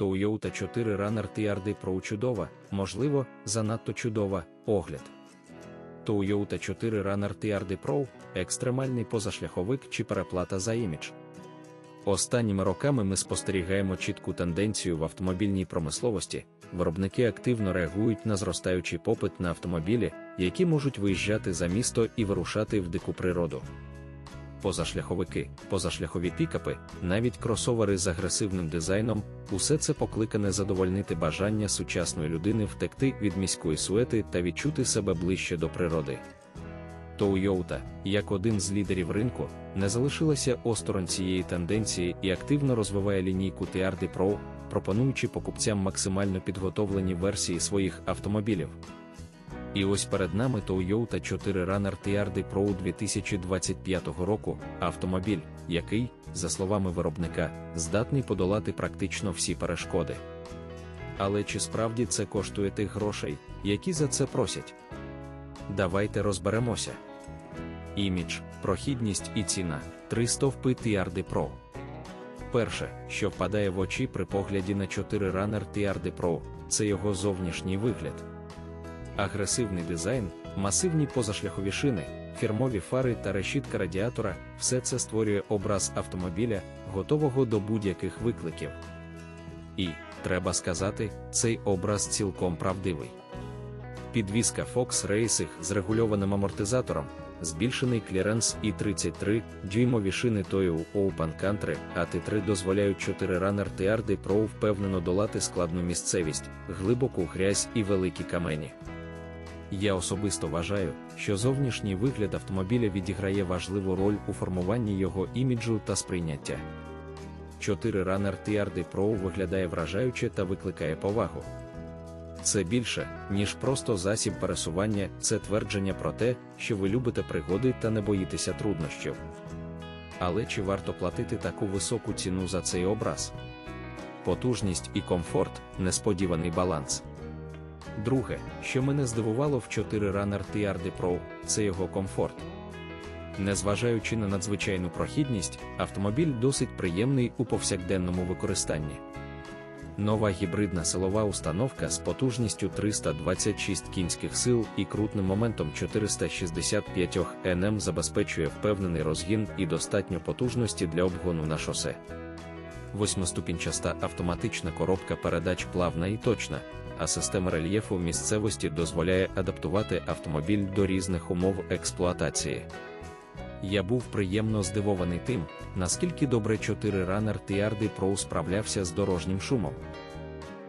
Toyota 4 Runner TRD Pro чудова, можливо, занадто чудова, огляд. Toyota 4 Runner TRD Pro – екстремальний позашляховик чи переплата за імідж. Останніми роками ми спостерігаємо чітку тенденцію в автомобільній промисловості. Виробники активно реагують на зростаючий попит на автомобілі, які можуть виїжджати за місто і вирушати в дику природу. Позашляховики, позашляхові пікапи, навіть кросовери з агресивним дизайном, усе це покликане задовольнити бажання сучасної людини втекти від міської суети та відчути себе ближче до природи. Toyota, як один з лідерів ринку, не залишилася осторонь цієї тенденції і активно розвиває лінійку TRD Pro, пропонуючи покупцям максимально підготовлені версії своїх автомобілів. І ось перед нами Toyota 4 Runner TRD Pro 2025 року автомобіль, який, за словами виробника, здатний подолати практично всі перешкоди. Але чи справді це коштує тих грошей, які за це просять? Давайте розберемося. Імідж, прохідність і ціна 3 стовпи TRD Pro. Перше, що впадає в очі при погляді на 4 Runner TRD Pro, це його зовнішній вигляд. Агресивний дизайн, масивні позашляхові шини, фірмові фари та решітка радіатора все це створює образ автомобіля, готового до будь-яких викликів. І, треба сказати, цей образ цілком правдивий. Підвізка Fox Racing з регульованим амортизатором, збільшений кліренс і 33 дюймові шини Toyo Open Country AT3 дозволяють 4 Runner TRD Pro впевнено долати складну місцевість, глибоку грязь і великі камені. Я особисто вважаю, що зовнішній вигляд автомобіля відіграє важливу роль у формуванні його іміджу та сприйняття. 4 Runner TRD Pro виглядає вражаюче та викликає повагу. Це більше, ніж просто засіб пересування, це твердження про те, що ви любите пригоди та не боїтеся труднощів. Але чи варто платити таку високу ціну за цей образ? Потужність і комфорт несподіваний баланс. Друге, що мене здивувало в 4 Runner TRD Pro, це його комфорт. Незважаючи на надзвичайну прохідність, автомобіль досить приємний у повсякденному використанні. Нова гібридна силова установка з потужністю 326 кінських сил і крутним моментом 465 Нм забезпечує впевнений розгін і достатньо потужності для обгону на шосе. Восьмиступінчаста автоматична коробка передач плавна і точна, а система рельєфу місцевості дозволяє адаптувати автомобіль до різних умов експлуатації. Я був приємно здивований тим, наскільки добре 4 Runner TRD Pro справлявся з дорожнім шумом.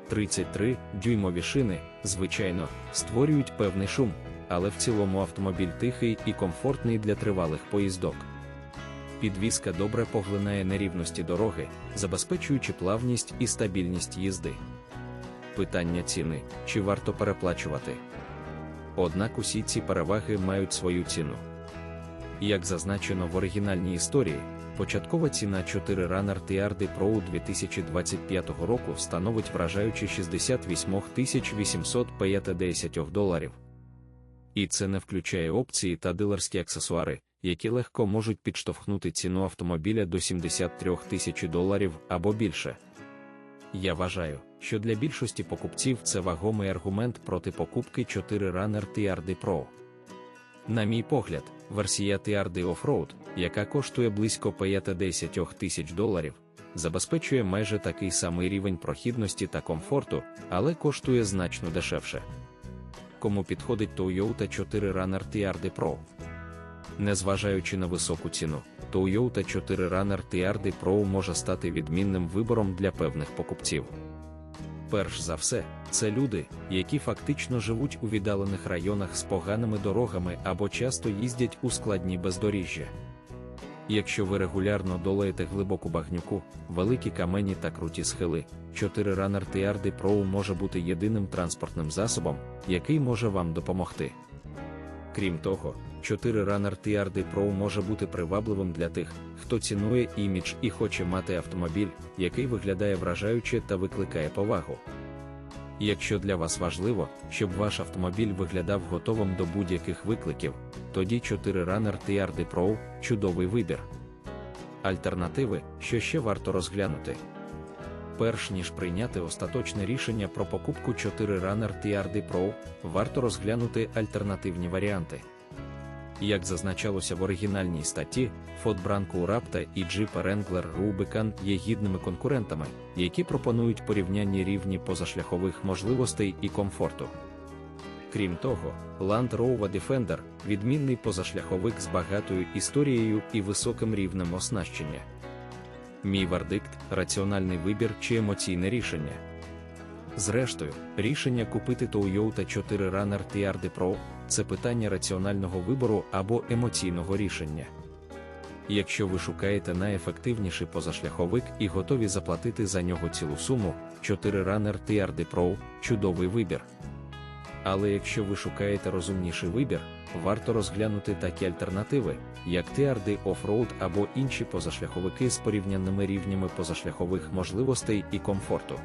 33 дюймові шини, звичайно, створюють певний шум, але в цілому автомобіль тихий і комфортний для тривалих поїздок. Підвізка добре поглинає нерівності дороги, забезпечуючи плавність і стабільність їзди. Питання ціни чи варто переплачувати. Однак усі ці переваги мають свою ціну. Як зазначено в оригінальній історії, початкова ціна 4 Runner TRD Pro 2025 року становить вражаючі 68 850 доларів. І це не включає опції та дилерські аксесуари, які легко можуть підштовхнути ціну автомобіля до 73 тисяч доларів або більше. Я вважаю, що для більшості покупців це вагомий аргумент проти покупки 4 Runner TRD Pro. На мій погляд, версія TRD Offroad, яка коштує близько 50 тисяч доларів, забезпечує майже такий самий рівень прохідності та комфорту, але коштує значно дешевше. Кому підходить Toyota 4 Runner TRD Pro? Незважаючи на високу ціну, Toyota 4 Runner TRD Pro може стати відмінним вибором для певних покупців. Перш за все, це люди, які фактично живуть у віддалених районах з поганими дорогами або часто їздять у складні бездоріжжя. Якщо ви регулярно долаєте глибоку багнюку, великі камені та круті схили, 4 Runner TRD Pro може бути єдиним транспортним засобом, який може вам допомогти. Крім того, 4 Runner TRD Pro може бути привабливим для тих, хто цінує імідж і хоче мати автомобіль, який виглядає вражаюче та викликає повагу. Якщо для вас важливо, щоб ваш автомобіль виглядав готовим до будь-яких викликів, тоді 4 Runner TRD Pro чудовий вибір. Альтернативи, що ще варто розглянути. Перш ніж прийняти остаточне рішення про покупку 4 Runner TRD Pro, варто розглянути альтернативні варіанти. Як зазначалося в оригінальній статті, Ford Bronco Raptor і Jeep Wrangler Rubicon є гідними конкурентами, які пропонують порівнянні рівні позашляхових можливостей і комфорту. Крім того, Land Rover Defender відмінний позашляховик з багатою історією і високим рівнем оснащення. Мій вердикт раціональний вибір чи емоційне рішення. Зрештою, рішення купити Toyota 4 Runner TRD Pro це питання раціонального вибору або емоційного рішення. Якщо ви шукаєте найефективніший позашляховик і готові заплатити за нього цілу суму, 4 Runner TRD Pro чудовий вибір. Але якщо ви шукаєте розумніший вибір, варто розглянути такі альтернативи, як TRD Off-Road або інші позашляховики з порівняними рівнями позашляхових можливостей і комфорту.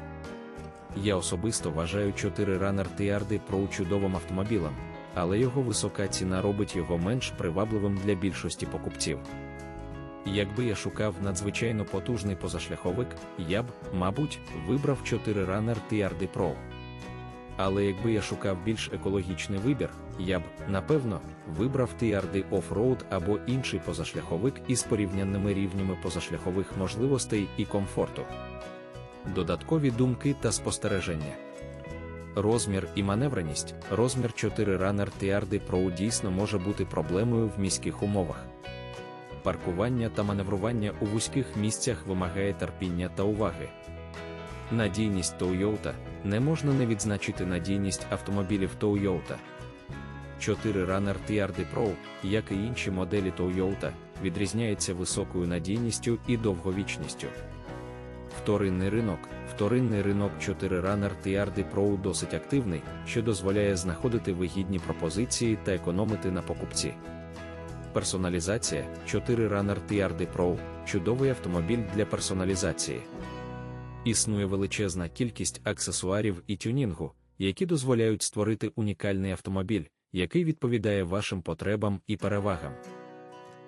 Я особисто вважаю 4 Runner TRD Pro чудовим автомобілем, але його висока ціна робить його менш привабливим для більшості покупців. Якби я шукав надзвичайно потужний позашляховик, я б, мабуть, вибрав 4 Runner TRD Pro. Але якби я шукав більш екологічний вибір, я б, напевно, вибрав TRD Off-Road або інший позашляховик із порівняними рівнями позашляхових можливостей і комфорту. Додаткові думки та спостереження. Розмір і маневреність. Розмір 4 Runner TRD Pro дійсно може бути проблемою в міських умовах. Паркування та маневрування у вузьких місцях вимагає терпіння та уваги. Надійність Toyota не можна не відзначити надійність автомобілів Toyota. 4 Runner TRD Pro, як і інші моделі Toyota, відрізняється високою надійністю і довговічністю. Вторинний ринок. Вторинний ринок 4 Runner TRD Pro досить активний, що дозволяє знаходити вигідні пропозиції та економити на покупці. Персоналізація 4 Runner TRD Pro чудовий автомобіль для персоналізації. Існує величезна кількість аксесуарів і тюнінгу, які дозволяють створити унікальний автомобіль, який відповідає вашим потребам і перевагам.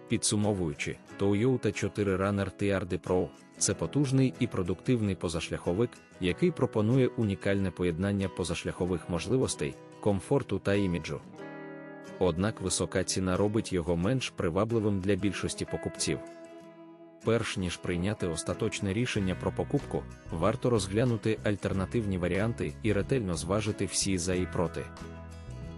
Підсумовуючи, Toyota 4 Runner TRD Pro це потужний і продуктивний позашляховик, який пропонує унікальне поєднання позашляхових можливостей, комфорту та іміджу. Однак висока ціна робить його менш привабливим для більшості покупців. Перш ніж прийняти остаточне рішення про покупку, варто розглянути альтернативні варіанти і ретельно зважити всі за і проти.